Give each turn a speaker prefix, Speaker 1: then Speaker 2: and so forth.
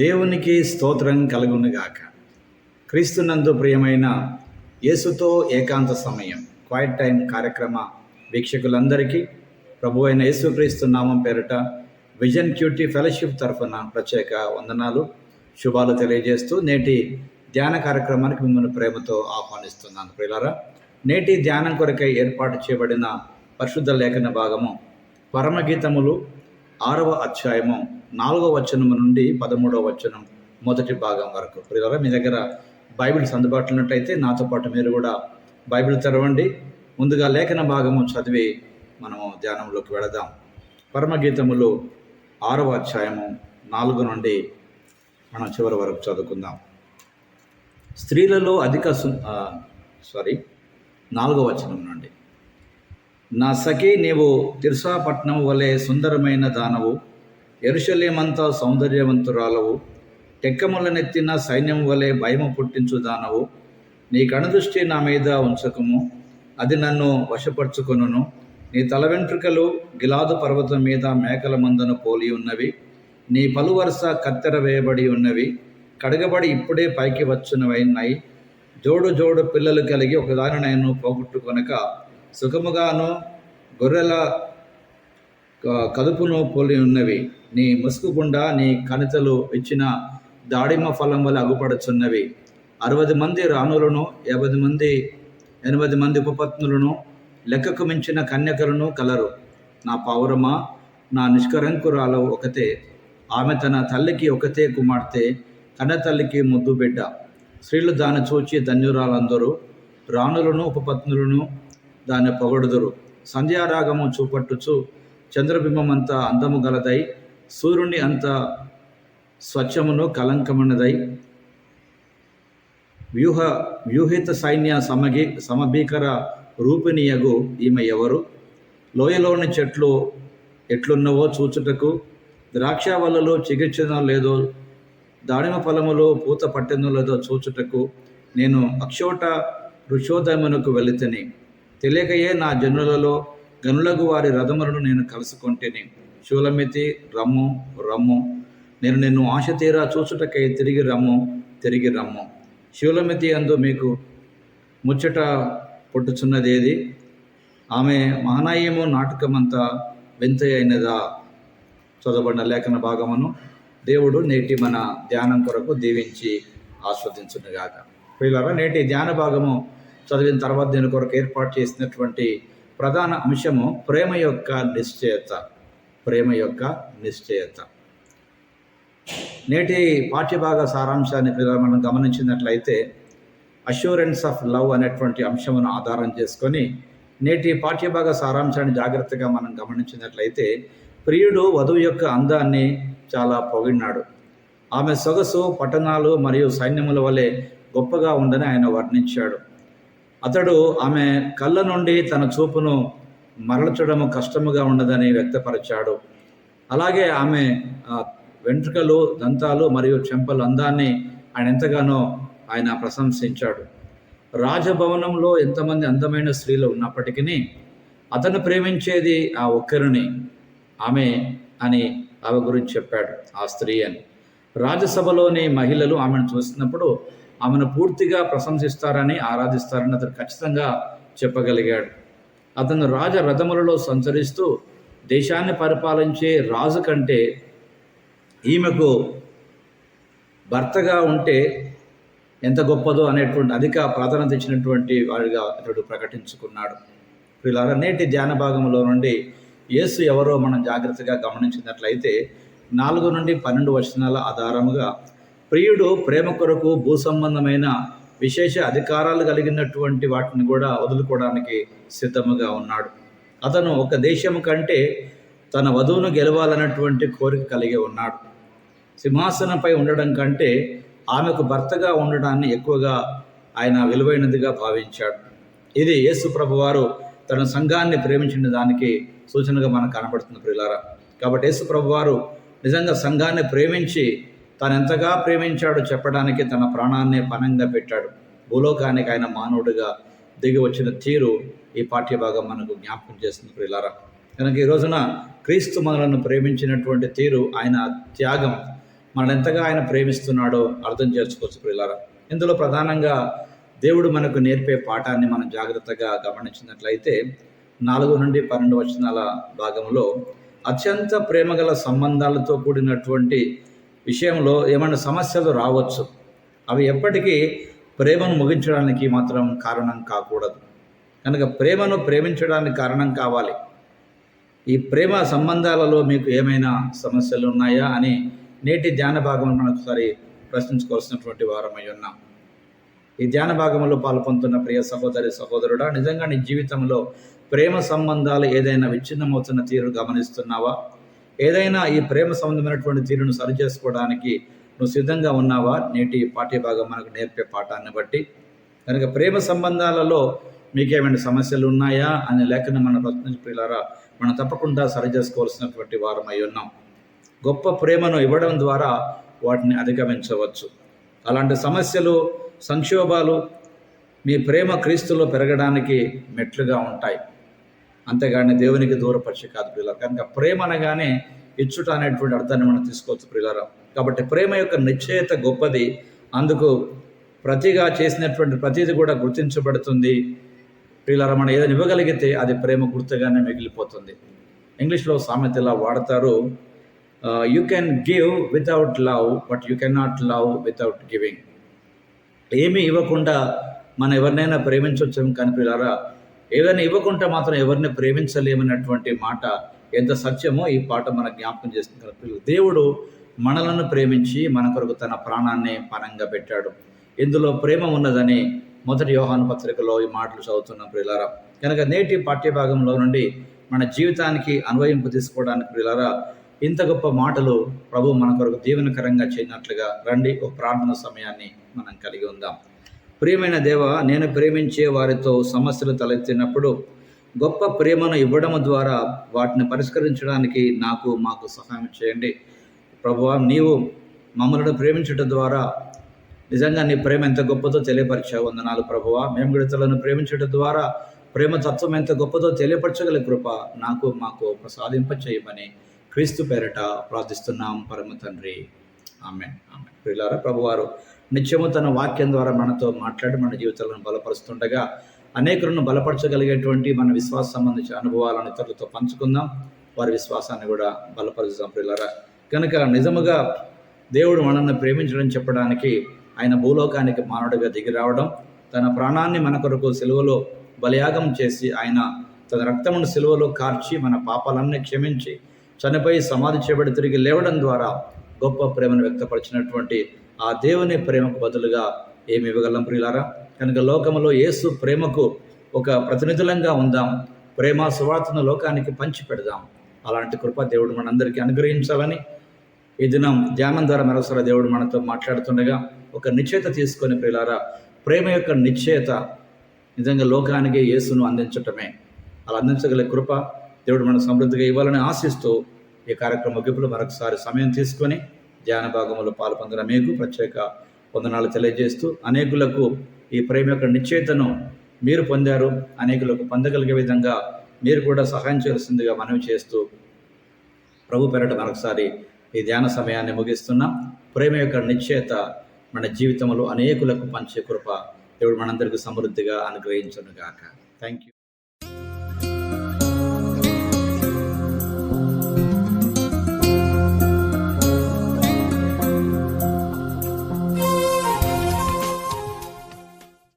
Speaker 1: దేవునికి స్తోత్రం కలుగునుగాక. క్రీస్తునందు ప్రియమైన యేసుతో ఏకాంత సమయం క్వైట్ టైం కార్యక్రమ వీక్షకులందరికీ ప్రభు అయిన యేసుక్రీస్తు నామం పేరిట విజన్ క్యూటీ ఫెలోషిప్ తరఫున ప్రత్యేక వందనాలు శుభాలు తెలియజేస్తూ నేటి ధ్యాన కార్యక్రమానికి మిమ్మల్ని ప్రేమతో ఆహ్వానిస్తున్నాను. ప్రియులారా నేటి ధ్యానం కొరకై ఏర్పాటు చేయబడిన పరిశుద్ధ లేఖన భాగము పరమగీతములు ఆరవ అధ్యాయము నాలుగవ వచనం నుండి పదమూడవ వచనం మొదటి భాగం వరకు. ప్రియులారా మీ దగ్గర బైబిల్స్ అందుబాటులో ఉన్నట్టయితే నాతో పాటు మీరు కూడా బైబిల్ తెరవండి. ముందుగా లేఖన భాగము చదివి మనము ధ్యానంలోకి వెళదాం. పరమగీతములు ఆరవ అధ్యాయము నాలుగు నుండి మనం చివరి వరకు చదువుకుందాం. స్త్రీలలో అధిక సు సారీ నాలుగవ వచనం నుండి. నా సఖి నీవు తిరుసాపట్నం వలె సుందరమైన దానవు ఎరుషలేమంతా సౌందర్యవంతురాలవు. టెక్కములనెత్తిన సైన్యం వలె భయము పుట్టించుదానవు. నీ కణదృష్టి నా మీద ఉంచకము. అది నన్ను వశపరుచుకొనును. నీ తల వెంట్రుకలు గిలాదు పర్వతం మీద మేకల మందను పోలి ఉన్నవి. నీ పలువరుస కత్తెర వేయబడి ఉన్నవి. కడగబడి ఇప్పుడే పైకి వచ్చునవైనాయి జోడు జోడు పిల్లలు కలిగి ఒకదాని నేను పోగొట్టుకొనక సుఖముగాను గొర్రెల క- కదుపును పోలి ఉన్నవి. నీ ముసుగు గుండా నీ కణితలు ఇచ్చిన దాడిమ ఫలం వల్ల అగుపడుచున్నవి. అరవది మంది రాణులను యాభై మంది ఎనిమిది మంది ఉపపత్నులను లెక్కకు మించిన కన్యకలను కలరు. నా పౌరమా నా నిష్కరంకురాలు ఒకతే. ఆమె తన తల్లికి ఒకతే కుమార్తె కన్న తల్లికి ముద్దు బిడ్డ. స్త్రీలు దాన్ని చూచి ధన్యురాలందరూ. రాణులను ఉపపత్నులను దాన్ని పొగడుదురు. సంధ్యారాగము చూపట్టుచు చంద్రబింబం అంత అందము గలదై సూర్యుని అంత స్వచ్ఛమును కలంకమున్నదై. వ్యూహ వ్యూహిత సైన్య సమగి సమభీకర రూపిణీయగు ఈమె ఎవరు? లోయలోని చెట్లు ఎట్లున్నవో చూచుటకు ద్రాక్షావల్లలో చికిత్సనో లేదో దాడిమ ఫలములో పూత పట్టిందో లేదో చూచుటకు నేను అక్షోట ఋషోదయమునకు వెళితని. తెలియకయే నా జనులలో గనులకు వారి రథములను నేను కలుసుకొంటేని. శూలమితి రమ్ము రమ్ము. నేను నిన్ను ఆశ తీరా చూచుటకై తిరిగి రమ్ము తిరిగి రమ్ము. శూలమితి అందు మీకు ముచ్చట పుట్టుచున్నదేది? ఆమె మహనాయము నాటకమంతా వింత అయినదా చదవబడిన లేఖన భాగమును దేవుడు నేటి మన ధ్యానం కొరకు దీవించి ఆస్వాదించునుగాక. ప్రియులారా నేటి ధ్యాన భాగము చదివిన తర్వాత దీని కొరకు ఏర్పాటు చేసినటువంటి ప్రధాన అంశము ప్రేమ యొక్క నిశ్చయత. ప్రేమ యొక్క నిశ్చయత. నేటి పాఠ్యభాగ సారాంశాన్ని మనం గమనించినట్లయితే అష్యూరెన్స్ ఆఫ్ లవ్ అనేటువంటి అంశమును ఆధారం చేసుకొని నేటి పాఠ్యభాగ సారాంశాన్ని జాగ్రత్తగా మనం గమనించినట్లయితే ప్రియుడు వధువు యొక్క అందాన్ని చాలా పొగిడినాడు. ఆమె సొగసు పట్టణాలు మరియు సైన్యముల వలె గొప్పగా ఉందని ఆయన వర్ణించాడు. అతడు ఆమె కళ్ళ నుండి తన చూపును మరల్చడము కష్టముగా ఉండదని వ్యక్తపరిచాడు. అలాగే ఆమె వెంట్రుకలు దంతాలు మరియు చెంపల అందాన్ని ఆయన ఎంతగానో ఆయన ప్రశంసించాడు. రాజభవనంలో ఎంతమంది అందమైన స్త్రీలు ఉన్నప్పటికీ అతను ప్రేమించేది ఆ ఒక్కరిని ఆమె అని ఆమె గురించి చెప్పాడు. ఆ స్త్రీ అని. రాజ్యసభలోని మహిళలు ఆమెను చూసినప్పుడు ఆమెను పూర్తిగా ప్రశంసిస్తారని ఆరాధిస్తారని అతను ఖచ్చితంగా చెప్పగలిగాడు. అతను రాజ రథములలో సంచరిస్తూ దేశాన్ని పరిపాలించే రాజు కంటే ఈమెకు భర్తగా ఉంటే ఎంత గొప్పదో అనేటువంటి అధిక ప్రాధాన్యత ఇచ్చినటువంటి వాడిగా అతడు ప్రకటించుకున్నాడు. వీళ్ళ నేటి ధ్యాన భాగంలో నుండి యేసు ఎవరో మనం జాగ్రత్తగా గమనించినట్లయితే నాలుగు నుండి పన్నెండు వచనాల ఆధారముగా ప్రియుడు ప్రేమ కొరకు భూ సంబంధమైన విశేష అధికారాలు కలిగినటువంటి వాటిని కూడా వదులుకోవడానికి సిద్ధముగా ఉన్నాడు. అతను ఒక దేశము కంటే తన వధువును గెలవాలన్నటువంటి కోరిక కలిగి ఉన్నాడు. సింహాసనంపై ఉండడం కంటే ఆమెకు భర్తగా ఉండడాన్ని ఎక్కువగా ఆయన విలువైనదిగా భావించాడు. ఇది యేసు ప్రభువారు తన సంఘాన్ని ప్రేమించిన దానికి సూచనగా మనకు కనబడుతుంది ప్రిలారా కాబట్టి యేసు ప్రభువారు నిజంగా సంఘాన్ని ప్రేమించి తాను ఎంతగా ప్రేమించాడో చెప్పడానికి తన ప్రాణాన్నే పనంగా పెట్టాడు. భూలోకానికి ఆయన మానవుడిగా దిగి వచ్చిన తీరు ఈ పాఠ్యభాగం మనకు జ్ఞాపకం చేస్తుంది ప్రిలారా కనుక ఈ రోజున క్రీస్తు మనలను ప్రేమించినటువంటి తీరు ఆయన త్యాగం మనల్ని ఎంతగా ఆయన ప్రేమిస్తున్నాడో అర్థం చేసుకోవచ్చు ప్రిలారా ఇందులో ప్రధానంగా దేవుడు మనకు నేర్పే పాఠాన్ని మనం జాగ్రత్తగా గమనించినట్లయితే నాలుగు నుండి పన్నెండు వచనాల భాగంలో అత్యంత ప్రేమగల సంబంధాలతో కూడినటువంటి విషయంలో ఏమైనా సమస్యలు రావచ్చు. అవి ఎప్పటికీ ప్రేమను ముగించడానికి మాత్రం కారణం కాకూడదు. కనుక ప్రేమను ప్రేమించడానికి కారణం కావాలి. ఈ ప్రేమ సంబంధాలలో మీకు ఏమైనా సమస్యలు ఉన్నాయా అని నేటి ధ్యాన భాగంలో మనం ఒకసారి ప్రశ్నించుకోవాల్సినటువంటి వారమై ఉన్నాం. ఈ ధ్యాన భాగంలో పాల్పొందుతున్న ప్రియ సహోదరి సహోదరుడా నిజంగా నీ జీవితంలో ప్రేమ సంబంధాలు ఏదైనా విచ్ఛిన్నమవుతున్న తీరు గమనిస్తున్నావా? ఏదైనా ఈ ప్రేమ సంబంధమైనటువంటి తీరును సరి చేసుకోవడానికి నువ్వు సిద్ధంగా ఉన్నావా? నేటి పాఠ్యభాగం మనకు నేర్పే పాఠాన్ని బట్టి. కనుక ప్రేమ సంబంధాలలో మీకేమైనా సమస్యలు ఉన్నాయా? అనే లేఖను మనం ప్రశ్నించి ప్రియులారా మనం తప్పకుండా సరి చేసుకోవాల్సినటువంటి అయి ఉన్నాం. గొప్ప ప్రేమను ఇవ్వడం ద్వారా వాటిని అధిగమించవచ్చు. అలాంటి సమస్యలు సంక్షోభాలు మీ ప్రేమ క్రీస్తులో పెరగడానికి మెట్లుగా ఉంటాయి. అంతేగాని దేవునికి దూరపరిచే కాదు ప్రియుల కనుక ప్రేమ అనగానే ఇచ్చుట అనేటువంటి అర్థాన్ని మనం తీసుకోవచ్చు ప్రియులారా. కాబట్టి ప్రేమ యొక్క నిశ్చయత గొప్పది. అందుకు ప్రతిగా చేసినటువంటి ప్రతిది కూడా గుర్తించబడుతుంది. ప్రియులారా మనం ఏదైనా ఇవ్వగలిగితే అది ప్రేమ గుర్తుగానే మిగిలిపోతుంది. ఇంగ్లీష్లో సామెత ఇలా వాడతారు you can give without love but you can not love without giving ఏమీ ఇవ్వకుండా మనం ఎవరినైనా ప్రేమించవచ్చు కానీ పిల్లారా ఏదైనా ఇవ్వకుండా మాత్రం ఎవరిని ప్రేమించలేమన్నటువంటి మాట ఎంత సత్యమో ఈ పాట మన జ్ఞాపకం చేస్తుంది కదా దేవుడు మనలను ప్రేమించి మన కొరకు తన ప్రాణాన్ని పనంగా పెట్టాడు. ఇందులో ప్రేమ ఉన్నదని మొదటి యోహాను పత్రికలో ఈ మాటలు చదువుతున్నాం ప్రియులారా. కనుక నేటి పాఠ్యభాగంలో నుండి మన జీవితానికి అన్వయింపు తీసుకోవడానికి ప్రియులారా ఇంత గొప్ప మాటలు ప్రభు మన కొరకు దీవెనకరంగా చేయనట్లుగా రండి ఒక ప్రార్థన సమయాన్ని మనం కలిగి ఉందాం. ప్రియమైన దేవ నేను ప్రేమించే వారితో సమస్యలు తలెత్తినప్పుడు గొప్ప ప్రేమను ఇవ్వడం ద్వారా వాటిని పరిష్కరించడానికి నాకు మాకు సహాయం చేయండి. ప్రభువా నీవు మమ్మల్ని ప్రేమించడం ద్వారా నిజంగా నీ ప్రేమ ఎంత గొప్పదో తెలియపరిచావు. వందనాలు ప్రభువా. మేము విడతలను ప్రేమించడం ద్వారా ప్రేమ తత్వం ఎంత గొప్పదో తెలియపరచగల కృప నాకు మాకు ప్రసాదింప చేయమని క్రీస్తు పేరట ప్రార్థిస్తున్నాం. పరమ తండ్రి. ఆమె ఆమె ప్రియులారా ప్రభువారు నిత్యము తన వాక్యం ద్వారా మనతో మాట్లాడి మన జీవితాలను బలపరుస్తుండగా అనేకులను బలపరచగలిగేటువంటి మన విశ్వాస సంబంధించిన అనుభవాలను ఇతరులతో పంచుకుందాం. వారి విశ్వాసాన్ని కూడా బలపరుస్తాం పిల్లరా కనుక నిజముగా దేవుడు మనల్ని ప్రేమించడం చెప్పడానికి ఆయన భూలోకానికి మానవుడిగా దిగి రావడం తన ప్రాణాన్ని మన కొరకు సెలవులో బలియాగం చేసి ఆయన తన రక్తమును సెలవులో కార్చి మన పాపాలన్నీ క్షమించి చనిపోయి సమాధి చేయబడి తిరిగి లేవడం ద్వారా గొప్ప ప్రేమను వ్యక్తపరిచినటువంటి ఆ దేవుని ప్రేమకు బదులుగా ఏమి ఇవ్వగలం ప్రియులారా? కనుక లోకములో యేసు ప్రేమకు ఒక ప్రతినిధులంగా ఉందాం. ప్రేమ సువార్తను లోకానికి పంచి పెడదాం. అలాంటి కృప దేవుడు మనందరికీ అనుగ్రహించాలని ఈ దినం ధ్యానం ద్వారా మరోసారి దేవుడు మనతో మాట్లాడుతుండగా ఒక నిశ్చయత తీసుకొని ప్రియులారా ప్రేమ యొక్క నిశ్చయత నిజంగా లోకానికి యేసును అందించటమే. అలా అందించగల కృప దేవుడు మనకు సమృద్ధిగా ఇవ్వాలని ఆశిస్తూ ఈ కార్యక్రమ ముగింపులు మరొకసారి సమయం తీసుకొని ధ్యాన భాగంలో పాల్పొందిన మీకు ప్రత్యేక వందనాలు తెలియజేస్తూ అనేకులకు ఈ ప్రేమ యొక్క నిశ్చేతను మీరు పొందారు. అనేకులకు పొందగలిగే విధంగా మీరు కూడా సహాయం చేయాల్సిందిగా మనవి చేస్తూ ప్రభు పెరట మరొకసారి ఈ ధ్యాన సమయాన్ని ముగిస్తున్నాం. ప్రేమ యొక్క నిశ్చయత మన జీవితంలో అనేకులకు పంచే కృప దేవుడు మనందరికీ సమృద్ధిగా అనుగ్రహించను గాక థ్యాంక్ యూ